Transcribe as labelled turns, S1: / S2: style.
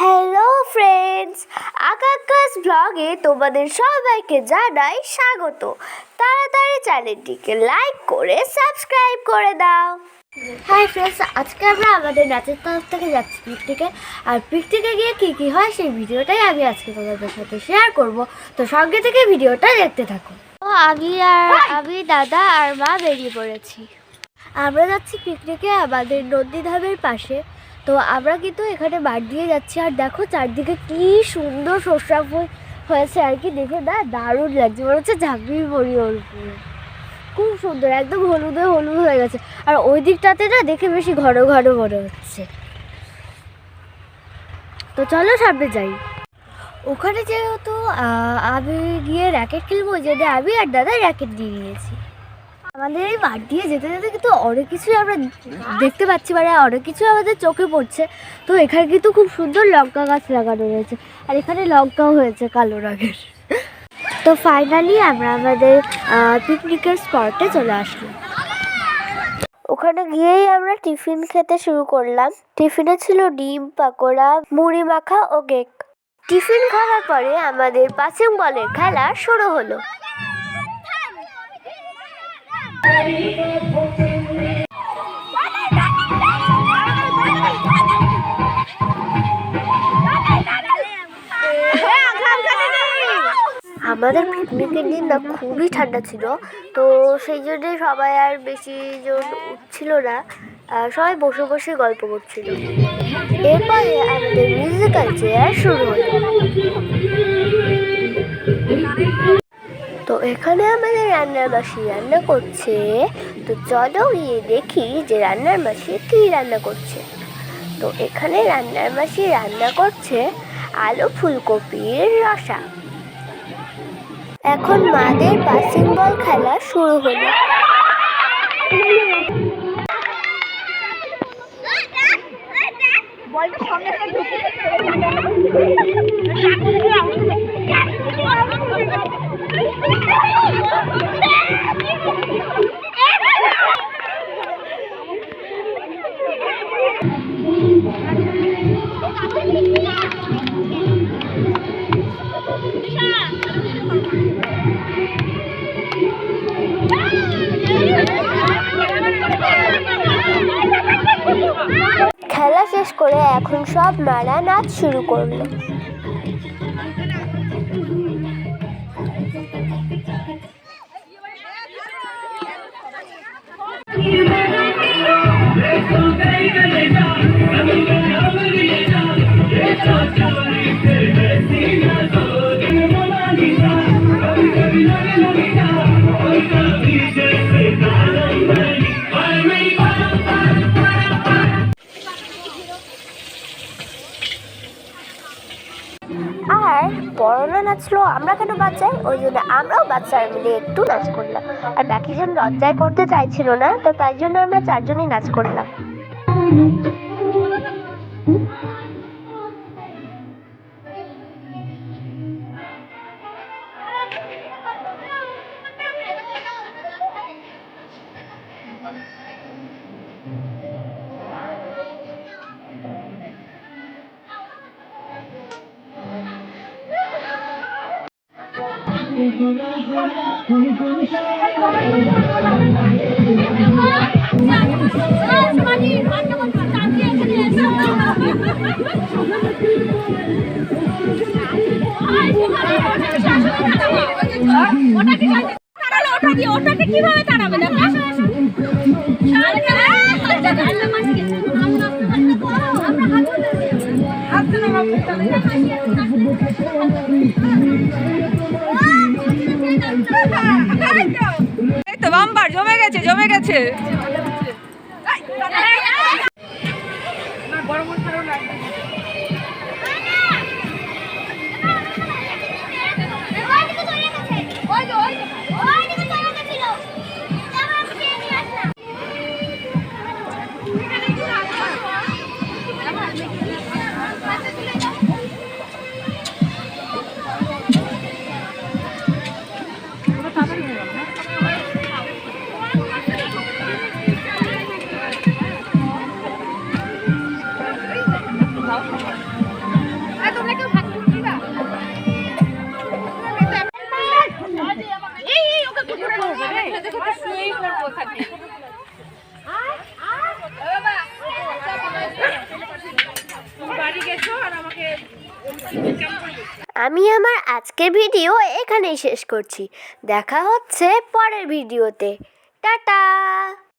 S1: Hello friends আকাকাস ব্লগে তোমাদের সবাইকে জানাই স্বাগত। তাড়াতাড়ি চ্যানেলটিকে লাইক করে সাবস্ক্রাইব করে দাও। হাই ফ্রেন্ডস আজকে আমরা আমাদের নাচের তরফ থেকে যাচ্ছি পিকনিকে। আর পিকনিকে গিয়ে কী কী হয় সেই ভিডিওটাই আমি আজকে তোমাদের সাথে শেয়ার করব। তো সঙ্গে থেকে ভিডিওটা দেখতে থাকো। তো আমি আর আমি দাদা আর মা বেরিয়ে পড়েছি। আমরা যাচ্ছি পিকনিকে আমাদের নন্দীধামের পাশে। তো আমরা কিন্তু এখানে মাঠ দিয়ে যাচ্ছি। আর দেখো চারদিকে কি সুন্দর সর্ষা ফুল হয়েছে আর কি। দেখে না দারুণ লাগছে। মনে হচ্ছে ঝাঁপিয়ে পড়ি ওর খুব সুন্দর, একদম হলুদে হলুদ হয়ে গেছে। আর ওই দিকটাতে না দেখে বেশি ঘন ঘন মনে হচ্ছে। তো চলো সামনে যাই। ওখানে যেহেতু আমি গিয়ে র্যাকেট খেলব জন্য আমি আর দাদা র্যাকেট দিয়ে নিয়েছি। আমাদের এই মাঠ দিয়ে যেতে যেতে কিন্তু অনেক কিছুই আমরা দেখতে পাচ্ছি মানে অনেক কিছু আমাদের চোখে পড়ছে। তো এখানে কিন্তু খুব সুন্দর লঙ্কা গাছ লাগানো রয়েছে। আর এখানে লঙ্কাও হয়েছে কালো রঙের। তো ফাইনালি আমরা আমাদের পিকনিকের স্পটে চলে আসলাম। ওখানে গিয়েই আমরা টিফিন খেতে শুরু করলাম। টিফিনে ছিল ডিম, পাকোড়া, মুড়ি মাখা ও কেক। টিফিন খাওয়ার পরে আমাদের পাসিং বলের খেলা শুরু হলো। আমাদের পিকনিকের দিন না খুবই ঠান্ডা ছিল, তো সেই জন্য সবাই আর বেশি জন উঠছিল না সবাই বসে বসে গল্প করছিল। এরপরে আমাদের মিউজিক্যাল চেয়ার শুরু হলো। এখানে আমাদের রান্নার মাসি রান্না করছে। তো চলো গিয়ে দেখি যে রান্নার মাসি কী রান্না করছে। তো এখানে রান্নার মাসি রান্না করছে আলু ফুলকপির রসা। এখন মাদের পাসিং বল খেলা শুরু হলো। খেলা শেষ করে এখন সব মারা নাচ শুরু করল। you. আর বড়রা নাচলো, আমরা কেন বাচ্চাই ওই জন্য আমরাও বাচ্চারা মিলে একটু নাচ করলাম। আর বাকিজন লজ্জায় করতে চাইছিল না, তো তাই জন্য আমরা চারজনই নাচ করলাম।
S2: ওটাকে কীভাবে তাড়াবে
S3: তো বাম্পার জমে গেছে জমে গেছে।
S1: আমি আমার আজকের ভিডিও এখানেই শেষ করছি। দেখা হচ্ছে পরের ভিডিওতে। টাটা!